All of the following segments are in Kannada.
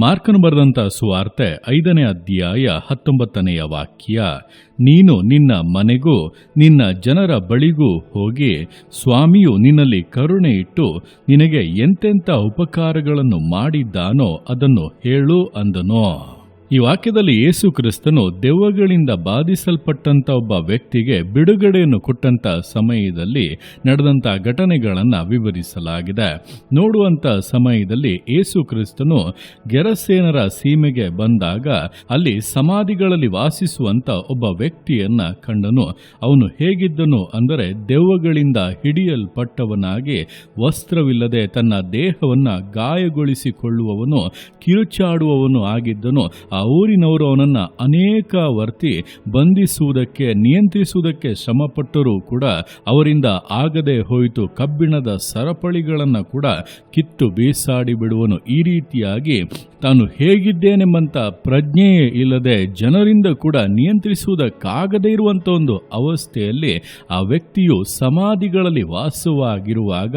ಮಾರ್ಕನು ಬರೆದಂತ ಸುವಾರ್ತೆ ಐದನೇ ಅಧ್ಯಾಯ ಹತ್ತೊಂಬತ್ತನೆಯ ವಾಕ್ಯ, ನೀನು ನಿನ್ನ ಮನೆಗೂ ನಿನ್ನ ಜನರ ಬಳಿಗೂ ಹೋಗಿ ಸ್ವಾಮಿಯು ನಿನ್ನಲ್ಲಿ ಕರುಣೆ ಇಟ್ಟು ನಿನಗೆ ಎಂತೆಂಥ ಉಪಕಾರಗಳನ್ನು ಮಾಡಿದ್ದಾನೋ ಅದನ್ನು ಹೇಳು ಅಂದನು. ಈ ವಾಕ್ಯದಲ್ಲಿ ಯೇಸು ಕ್ರಿಸ್ತನು ದೆವ್ವಗಳಿಂದ ಬಾಧಿಸಲ್ಪಟ್ಟಂತ ಒಬ್ಬ ವ್ಯಕ್ತಿಗೆ ಬಿಡುಗಡೆಯನ್ನು ಕೊಟ್ಟಂತ ಸಮಯದಲ್ಲಿ ನಡೆದಂತ ಘಟನೆಗಳನ್ನು ವಿವರಿಸಲಾಗಿದೆ. ನೋಡುವಂತ ಸಮಯದಲ್ಲಿ ಯೇಸು ಕ್ರಿಸ್ತನು ಗೆರಸೇನರ ಸೀಮೆಗೆ ಬಂದಾಗ ಅಲ್ಲಿ ಸಮಾಧಿಗಳಲ್ಲಿ ವಾಸಿಸುವಂತ ಒಬ್ಬ ವ್ಯಕ್ತಿಯನ್ನ ಕಂಡನು. ಅವನು ಹೇಗಿದ್ದನು ಅಂದರೆ ದೆವ್ವಗಳಿಂದ ಹಿಡಿಯಲ್ಪಟ್ಟವನಾಗಿ ವಸ್ತ್ರವಿಲ್ಲದೆ ತನ್ನ ದೇಹವನ್ನು ಗಾಯಗೊಳಿಸಿಕೊಳ್ಳುವವನು, ಕಿರುಚಾಡುವವನು ಆಗಿದ್ದನು. ಊರಿನವರು ಅವನನ್ನು ಅನೇಕ ವರ್ತಿ ಬಂಧಿಸುವುದಕ್ಕೆ, ನಿಯಂತ್ರಿಸುವುದಕ್ಕೆ ಶ್ರಮಪಟ್ಟರೂ ಕೂಡ ಅವರಿಂದ ಆಗದೆ ಹೋಯಿತು. ಕಬ್ಬಿಣದ ಸರಪಳಿಗಳನ್ನು ಕೂಡ ಕಿತ್ತು ಬೀಸಾಡಿ ಬಿಡುವನು. ಈ ರೀತಿಯಾಗಿ ತಾನು ಹೇಗಿದ್ದೇನೆಂಬಂತ ಪ್ರಜ್ಞೆಯೇ ಇಲ್ಲದೆ ಜನರಿಂದ ಕೂಡ ನಿಯಂತ್ರಿಸುವುದಕ್ಕಾಗದೇ ಇರುವಂಥ ಒಂದು ಅವಸ್ಥೆಯಲ್ಲಿ ಆ ವ್ಯಕ್ತಿಯು ಸಮಾಧಿಗಳಲ್ಲಿ ವಾಸವಾಗಿರುವಾಗ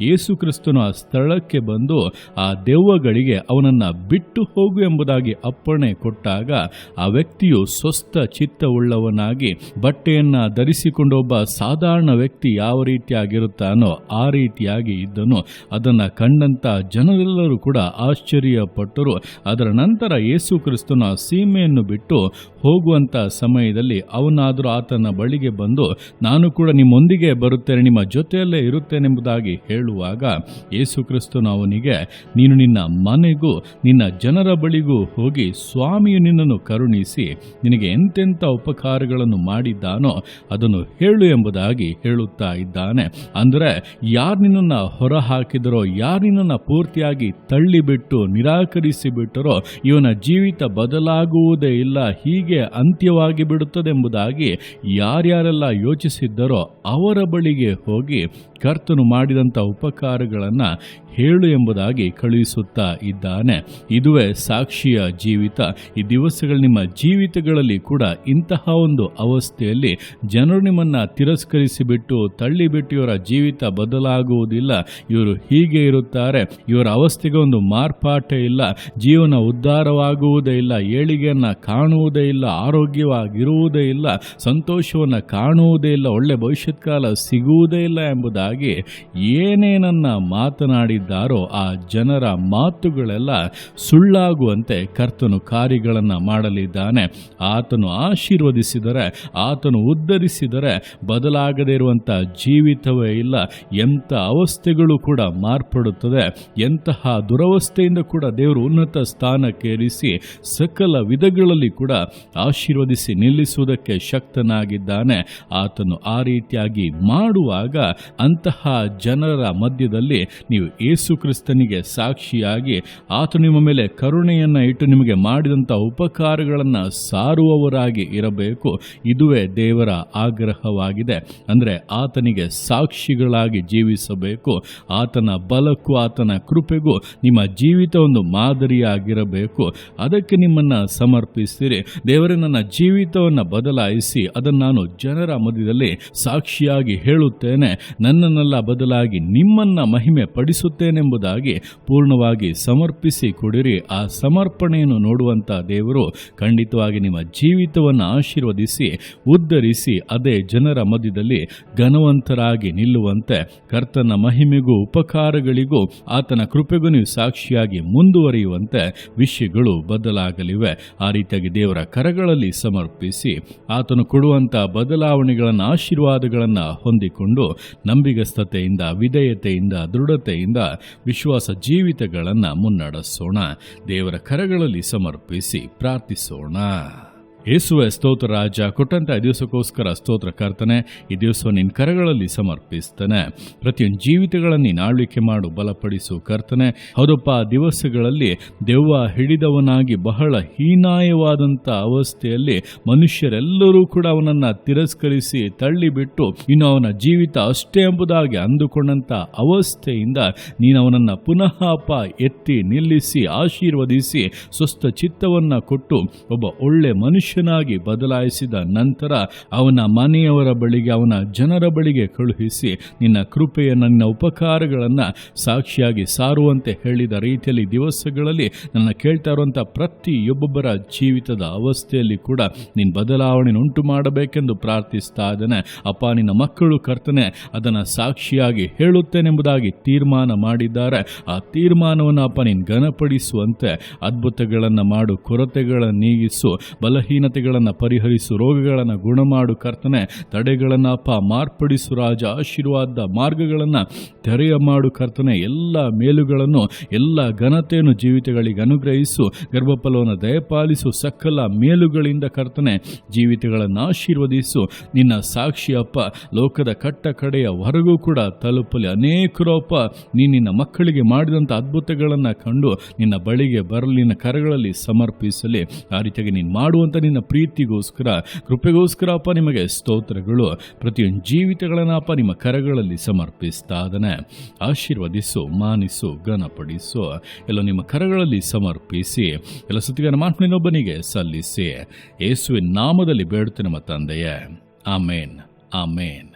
ಯೇಸು ಕ್ರಿಸ್ತನು ಆ ಸ್ಥಳಕ್ಕೆ ಬಂದು ಆ ದೆವ್ವಗಳಿಗೆ ಅವನನ್ನು ಬಿಟ್ಟು ಹೋಗು ಎಂಬುದಾಗಿ ಅಪ್ಪಣೆ ಕೊಟ್ಟಾಗ ಆ ವ್ಯಕ್ತಿಯು ಸ್ವಸ್ಥ ಚಿತ್ತವುಳ್ಳವನಾಗಿ ಬಟ್ಟೆಯನ್ನ ಧರಿಸಿಕೊಂಡೊಬ್ಬ ಸಾಧಾರಣ ವ್ಯಕ್ತಿ ಯಾವ ರೀತಿಯಾಗಿರುತ್ತಾನೋ ಆ ರೀತಿಯಾಗಿ ಇದ್ದನು. ಅದನ್ನ ಕಂಡಂತ ಜನರೆಲ್ಲರೂ ಕೂಡ ಆಶ್ಚರ್ಯಪಟ್ಟರು. ಅದರ ನಂತರ ಯೇಸು ಕ್ರಿಸ್ತನ ಸೀಮೆಯನ್ನು ಬಿಟ್ಟು ಹೋಗುವಂತ ಸಮಯದಲ್ಲಿ ಅವನಾದರೂ ಆತನ ಬಳಿಗೆ ಬಂದು, ನಾನು ಕೂಡ ನಿಮ್ಮೊಂದಿಗೆ ಬರುತ್ತೇನೆ, ನಿಮ್ಮ ಜೊತೆಯಲ್ಲೇ ಇರುತ್ತೇನೆಂಬುದಾಗಿ ಹೇಳುವಾಗ ಯೇಸು ಕ್ರಿಸ್ತನು ಅವನಿಗೆ, ನೀನು ನಿನ್ನ ಮನೆಗೂ, ನಿನ್ನ ಜನರ ಬಳಿಗೂ ಹೋಗಿ ಸ್ವಾಮಿಯು ನಿನ್ನನ್ನು ಕರುಣಿಸಿ, ನಿನಗೆ ಎಂತೆಂಥ ಉಪಕಾರಗಳನ್ನು ಮಾಡಿದ್ದಾನೋ ಅದನ್ನು ಹೇಳು ಎಂಬುದಾಗಿ ಹೇಳುತ್ತಾ ಇದ್ದಾನೆ. ಅಂದರೆ ಯಾರು ನಿನ್ನನ್ನು ಹೊರ ಹಾಕಿದರೋ ಯಾರು ನಿನ್ನನ್ನು ಪೂರ್ತಿಯಾಗಿ ತಳ್ಳಿಬಿಟ್ಟು, ನಿರಾಕರಿಸಿಬಿಟ್ಟರೋ, ಇವನ ಜೀವಿತ ಬದಲಾಗುವುದೇ ಇಲ್ಲ, ಹೀಗೆ ಅಂತ್ಯವಾಗಿ ಬಿಡುತ್ತದೆಂಬುದಾಗಿ ಯಾರ್ಯಾರೆಲ್ಲ ಯೋಚಿಸಿದ್ದರೋ ಅವರ ಬಳಿಗೆ ಹೋಗಿ ಕರ್ತನು ಮಾಡಿದಂಥ ಉಪಕಾರಗಳನ್ನು ಹೇಳು ಎಂಬುದಾಗಿ ಕಳುಹಿಸುತ್ತಾ ಇದ್ದಾನೆ. ಇದುವೇ ಸಾಕ್ಷಿಯ ಜೀವಿತ. ಈ ದಿವಸಗಳು ನಿಮ್ಮ ಜೀವಿತಗಳಲ್ಲಿ ಕೂಡ ಇಂತಹ ಒಂದು ಅವಸ್ಥೆಯಲ್ಲಿ ಜನರು ನಿಮ್ಮನ್ನು ತಿರಸ್ಕರಿಸಿಬಿಟ್ಟು ತಳ್ಳಿಬಿಟ್ಟು ಇವರ ಜೀವಿತ ಬದಲಾಗುವುದಿಲ್ಲ. ಇವರು ಹೀಗೆ ಇರುತ್ತಾರೆ. ಇವರ ಅವಸ್ಥೆಗೆ ಒಂದು ಮಾರ್ಪಾಟ ಇಲ್ಲ. ಜೀವನ ಉದ್ಧಾರವಾಗುವುದೇ ಇಲ್ಲ. ಏಳಿಗೆಯನ್ನು ಕಾಣುವುದೇ ಇಲ್ಲ. ಆರೋಗ್ಯವಾಗಿರುವುದೇ ಇಲ್ಲ, ಸಂತೋಷವನ್ನು ಕಾಣುವುದೇ ಇಲ್ಲ, ಒಳ್ಳೆ ಭವಿಷ್ಯತ್ ಕಾಲ ಸಿಗುವುದೇ ಇಲ್ಲ ಎಂಬುದಾಗಿ ಏನೇನನ್ನು ಮಾತನಾಡಿದ್ದಾರೋ ಆ ಜನರ ಮಾತುಗಳೆಲ್ಲ ಸುಳ್ಳಾಗುವಂತೆ ಕರ್ತನು ಕಾರ್ಯಗಳನ್ನು ಮಾಡಲಿದ್ದಾನೆ. ಆತನು ಆಶೀರ್ವದಿಸಿದರೆ, ಆತನು ಉದ್ಧರಿಸಿದರೆ ಬದಲಾಗದೇ ಇರುವಂಥ ಜೀವಿತವೇ ಇಲ್ಲ. ಎಂಥ ಅವಸ್ಥೆಗಳು ಕೂಡ ಮಾರ್ಪಡುತ್ತದೆ. ಎಂತಹ ದುರವಸ್ಥೆಯಿಂದ ಕೂಡ ದೇವರು ಉನ್ನತ ಸ್ಥಾನಕ್ಕೇರಿಸಿ ಸಕಲ ವಿಧಗಳಲ್ಲಿ ಕೂಡ ಆಶೀರ್ವದಿಸಿ ನಿಲ್ಲಿಸುವುದಕ್ಕೆ ಶಕ್ತನಾಗಿದ್ದಾನೆ. ಆತನು ಆ ರೀತಿಯಾಗಿ ಮಾಡುವಾಗ ಅಂತಹ ಜನರ ಮಧ್ಯದಲ್ಲಿ ನೀವು ಯೇಸು ಕ್ರಿಸ್ತನಿಗೆ ಸಾಕ್ಷಿಯಾಗಿ ಆತ ನಿಮ್ಮ ಮೇಲೆ ಕರುಣೆಯನ್ನು ಇಟ್ಟು ನಿಮಗೆ ಮಾಡಿದಂಥ ಉಪಕಾರಗಳನ್ನು ಸಾರುವವರಾಗಿ ಇರಬೇಕು. ಇದುವೇ ದೇವರ ಆಗ್ರಹವಾಗಿದೆ. ಅಂದರೆ ಆತನಿಗೆ ಸಾಕ್ಷಿಗಳಾಗಿ ಜೀವಿಸಬೇಕು. ಆತನ ಬಲಕ್ಕೂ ಆತನ ಕೃಪೆಗೂ ನಿಮ್ಮ ಜೀವಿತ ಒಂದು ಮಾದರಿಯಾಗಿರಬೇಕು. ಅದಕ್ಕೆ ನಿಮ್ಮನ್ನು ಸಮರ್ಪಿಸಿರಿ ದೇವರೇ, ನನ್ನ ಜೀವಿತವನ್ನು ಬದಲಾಯಿಸಿ, ಅದನ್ನು ನಾನು ಜನರ ಮಧ್ಯದಲ್ಲಿ ಸಾಕ್ಷಿಯಾಗಿ ಹೇಳುತ್ತೇನೆ. ನನ್ನನ್ನೆಲ್ಲ ಬದಲಾಗಿ ನಿಮ್ಮನ್ನ ಮಹಿಮೆ ಪಡಿಸುತ್ತೇನೆಂಬುದಾಗಿ ಪೂರ್ಣವಾಗಿ ಸಮರ್ಪಿಸಿ ಕೊಡಿರಿ. ಆ ಸಮರ್ಪಣೆಯನ್ನು ನೋಡುವಂಥ ದೇವರು ಖಂಡಿತವಾಗಿ ನಿಮ್ಮ ಜೀವಿತವನ್ನು ಆಶೀರ್ವದಿಸಿ, ಉದ್ಧರಿಸಿ, ಅದೇ ಜನರ ಮಧ್ಯದಲ್ಲಿ ಘನವಂತರಾಗಿ ನಿಲ್ಲುವಂತೆ ಕರ್ತನ ಮಹಿಮೆಗೂ ಉಪಕಾರಗಳಿಗೂ ಆತನ ಕೃಪೆಗೂ ನೀವು ಸಾಕ್ಷಿಯಾಗಿ ಮುಂದುವರಿಯುವಂತೆ ವಿಷಯಗಳು ಬದಲಾಗಲಿವೆ. ಆ ರೀತಿಯಾಗಿ ದೇವರ ಕರಗಳಲ್ಲಿ ಸಮರ್ಪಿಸಿ ಆತನು ಕೊಡುವಂತ ಬದಲಾವಣೆಗಳನ್ನು, ಆಶೀರ್ವಾದಗಳನ್ನು ಹೊಂದಿಕೊಂಡು ನಂಬಿಗಸ್ತತೆಯಿಂದ, ವಿಧೇಯತೆಯಿಂದ, ದೃಢತೆಯಿಂದ ವಿಶ್ವಾಸ ಜೀವಿತಗಳನ್ನು ಮುನ್ನಡೆಸೋಣ. ದೇವರ ಕರಗಳಲ್ಲಿ ಸಮರ್ಪಿಸಿ ಪ್ರಾರ್ಥಿಸೋಣ. ಯೇಸುವೆ ಸ್ತೋತ್ರ ರಾಜ, ಕೊಟ್ಟಂತ ದಿವಸಕ್ಕೋಸ್ಕರ ಸ್ತೋತ್ರ ಕರ್ತನೆ, ಈ ದಿವಸ ನಿನ್ನ ಕರಗಳಲ್ಲಿ ಸಮರ್ಪಿಸ್ತಾನೆ. ಪ್ರತಿಯೊಂದು ಜೀವಿತಗಳನ್ನು ನೀನು ಮಾಡು, ಬಲಪಡಿಸು ಕರ್ತನೆ. ಹೌದಪ್ಪ ದಿವಸಗಳಲ್ಲಿ ದೆವ್ವ ಹಿಡಿದವನಾಗಿ ಬಹಳ ಹೀನಾಯವಾದಂಥ ಅವಸ್ಥೆಯಲ್ಲಿ ಮನುಷ್ಯರೆಲ್ಲರೂ ಕೂಡ ಅವನನ್ನು ತಿರಸ್ಕರಿಸಿ ತಳ್ಳಿಬಿಟ್ಟು ಇನ್ನು ಅವನ ಜೀವಿತ ಅಷ್ಟೇ ಎಂಬುದಾಗಿ ಅಂದುಕೊಂಡಂಥ ಅವಸ್ಥೆಯಿಂದ ನೀನು ಅವನನ್ನು ಪುನಃ ಅಪ್ಪ ಎತ್ತಿ ನಿಲ್ಲಿಸಿ, ಆಶೀರ್ವದಿಸಿ, ಸ್ವಸ್ಥ ಚಿತ್ತವನ್ನು ಕೊಟ್ಟು ಒಬ್ಬ ಒಳ್ಳೆ ಮನುಷ್ಯ ಮನುಷ್ಯನಾಗಿ ಬದಲಾಯಿಸಿದ ನಂತರ ಅವನ ಮನೆಯವರ ಬಳಿಗೆ, ಅವನ ಜನರ ಬಳಿಗೆ ಕಳುಹಿಸಿ ನಿನ್ನ ಕೃಪೆಯ ನನ್ನ ಉಪಕಾರಗಳನ್ನು ಸಾಕ್ಷಿಯಾಗಿ ಸಾರುವಂತೆ ಹೇಳಿದ ರೀತಿಯಲ್ಲಿ ದಿವಸಗಳಲ್ಲಿ ನನ್ನ ಕೇಳ್ತಾ ಇರುವಂಥ ಪ್ರತಿಯೊಬ್ಬೊಬ್ಬರ ಜೀವಿತದ ಅವಸ್ಥೆಯಲ್ಲಿ ಕೂಡ ನೀನು ಬದಲಾವಣೆ ಉಂಟು ಮಾಡಬೇಕೆಂದು ಪ್ರಾರ್ಥಿಸ್ತಾ ಇದ್ದಾನೆ. ಅಪ್ಪ, ನಿನ್ನ ಮಕ್ಕಳು ಕರ್ತನೆ, ಅದನ್ನು ಸಾಕ್ಷಿಯಾಗಿ ಹೇಳುತ್ತೇನೆಂಬುದಾಗಿ ತೀರ್ಮಾನ ಮಾಡಿದ್ದಾರೆ. ಆ ತೀರ್ಮಾನವನ್ನು ಅಪ್ಪ, ನೀನು ಘನಪಡಿಸುವಂತೆ ಅದ್ಭುತಗಳನ್ನು ಮಾಡು, ಕೊರತೆಗಳನ್ನು ನೀಗಿಸು ಬಲಹೀನತೆಗಳನ್ನು ಪರಿಹರಿಸು, ರೋಗಗಳನ್ನು ಗುಣಮಾಡು ಕರ್ತನೆ. ತಡೆಗಳನ್ನು ಅಪ್ಪ, ಮಾರ್ಪಡಿಸು ರಾಜ, ಆಶೀರ್ವಾದ ಮಾರ್ಗಗಳನ್ನು ತೆರೆಯ ಮಾಡು ಕರ್ತನೆ. ಎಲ್ಲ ಮೇಲುಗಳನ್ನು, ಎಲ್ಲ ಘನತೆಯನ್ನು ಜೀವಿತಗಳಿಗೆ ಅನುಗ್ರಹಿಸು, ಗರ್ಭಫಲವನ್ನು ದಯಪಾಲಿಸು, ಸಕಲ ಮೇಲುಗಳಿಂದ ಕರ್ತನೆ ಜೀವಿತಗಳನ್ನು ಆಶೀರ್ವದಿಸು. ನಿನ್ನ ಸಾಕ್ಷಿಯಪ್ಪ ಲೋಕದ ಕಟ್ಟ ಕಡೆಯ ಹೊರಗೂ ಕೂಡ ತಲುಪಲಿ. ಅನೇಕರೊಪ್ಪ, ನೀ ನಿನ್ನ ಮಕ್ಕಳಿಗೆ ಮಾಡಿದಂಥ ಅದ್ಭುತಗಳನ್ನು ಕಂಡು ನಿನ್ನ ಬಳಿಗೆ ಬರಲಿನ ಕರಗಳಲ್ಲಿ ಸಮರ್ಪಿಸಲಿ. ಆ ರೀತಿಯಾಗಿ ನೀನು ಮಾಡುವಂಥ ನಿನ್ನ ಪ್ರೀತಿಗೋಸ್ಕರ, ಕೃಪೆಗೋಸ್ಕರ ಅಪ್ಪ ನಿಮಗೆ ಸ್ತೋತ್ರಗಳು. ಪ್ರತಿಯೊಂದು ಜೀವಿತಗಳನ್ನು ಅಪ್ಪ ನಿಮ್ಮ ಕರಗಳಲ್ಲಿ ಸಮರ್ಪಿಸ್ತಾ ಇದ್ದಾನೆ. ಆಶೀರ್ವದಿಸು, ಮಾನಿಸು, ಘನಪಡಿಸು. ಎಲ್ಲ ನಿಮ್ಮ ಕರಗಳಲ್ಲಿ ಸಮರ್ಪಿಸಿ, ಎಲ್ಲ ಸುತ್ತಿಗನ ಮಾತ್ಮನೊಬ್ಬನಿಗೆ ಸಲ್ಲಿಸಿ. ಯೇಸುವಿನ ನಾಮದಲ್ಲಿ ಬೇಡುತ್ತೇನೆ ನಮ್ಮ ತಂದೆಯೇ. ಆಮೇನ್. ಆಮೇನ್.